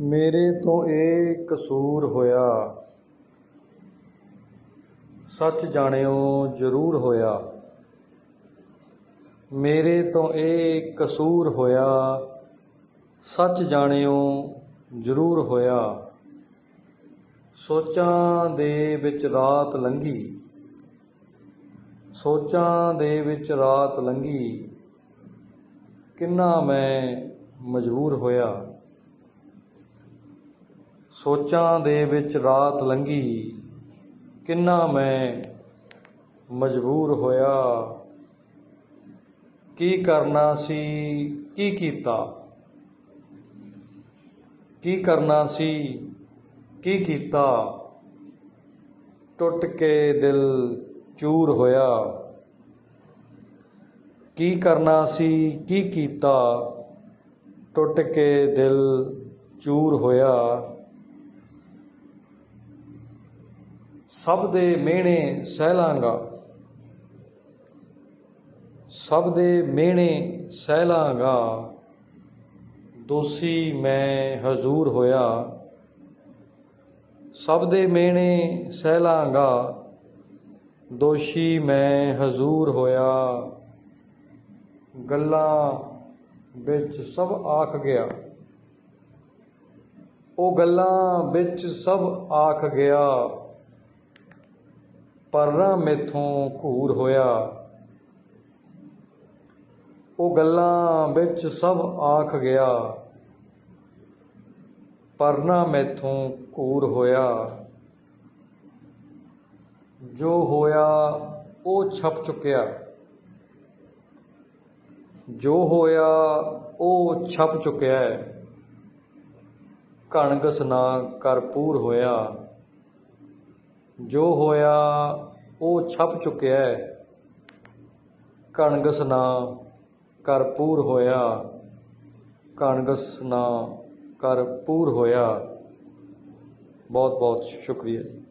ਮੇਰੇ ਤੋਂ ਇਹ ਕਸੂਰ ਹੋਇਆ। ਸੱਚ ਜਾਣਿਓ, ਜ਼ਰੂਰ ਹੋਇਆ। ਮੇਰੇ ਤੋਂ ਇਹ ਕਸੂਰ ਹੋਇਆ। ਸੱਚ ਜਾਣਿਓ, ਜ਼ਰੂਰ ਹੋਇਆ। ਸੋਚਾਂ ਦੇ ਵਿੱਚ ਰਾਤ ਲੰਘੀ। ਸੋਚਾਂ ਦੇ ਵਿੱਚ ਰਾਤ ਲੰਘੀ। ਕਿੰਨਾ ਮੈਂ ਮਜਬੂਰ ਹੋਇਆ। ਸੋਚਾਂ ਦੇ ਵਿੱਚ ਰਾਤ ਲੰਘੀ। ਕਿੰਨਾ ਮੈਂ ਮਜਬੂਰ ਹੋਇਆ। ਕੀ ਕਰਨਾ ਸੀ, ਕੀ ਕੀਤਾ? ਕੀ ਕਰਨਾ ਸੀ, ਕੀ ਕੀਤਾ? ਟੁੱਟ ਕੇ ਦਿਲ ਚੂਰ ਹੋਇਆ। ਕੀ ਕਰਨਾ ਸੀ, ਕੀ ਕੀਤਾ? ਟੁੱਟ ਕੇ ਦਿਲ ਚੂਰ ਹੋਇਆ। ਸਭ ਦੇ ਮਿਹਣੇ ਸਹਿ ਲਾਂਗਾ ਸਭ ਦੇ ਮਿਹਣੇ ਸਹਿ ਲਾਂਗਾ ਦੋਸ਼ੀ ਮੈਂ ਹਜ਼ੂਰ ਹੋਇਆ। ਸਭ ਦੇ ਮਿਹਣੇ ਸਹਿ ਲਾਂਗਾ ਦੋਸ਼ੀ ਮੈਂ ਹਜ਼ੂਰ ਹੋਇਆ। ਗੱਲਾਂ ਵਿੱਚ ਸਭ ਆਖ ਗਿਆ। ਉਹ ਗੱਲਾਂ ਵਿੱਚ ਸਭ ਆਖ ਗਿਆ। ਪਰ ਮੇਥੋਂ ਘੂਰ ਹੋਇਆ। ਉਹ ਗੱਲਾਂ ਵਿੱਚ ਸਭ ਆਖ ਗਿਆ। ਪਰਨਾ ਮੈਥੋਂ ਘੂਰ ਹੋਇਆ। ਜੋ ਹੋਇਆ, ਉਹ ਛਪ ਚੁੱਕਿਆ। ਜੋ ਹੋਇਆ, ਉਹ ਛਪ ਚੁੱਕਿਆ। ਹੈ ਕਣਗਸ ਨਾ ਕਰਪੂਰ ਹੋਇਆ। ਜੋ ਹੋਇਆ, ਉਹ ਛਪ ਚੁੱਕਿਆ ਹੈ। ਕਣਗਸ ਨਾ ਕਰਪੂਰ ਹੋਇਆ। ਕਣਗਸ ਨਾ ਕਰਪੂਰ ਹੋਇਆ। ਬਹੁਤ ਬਹੁਤ ਸ਼ੁਕਰੀਆ ਜੀ।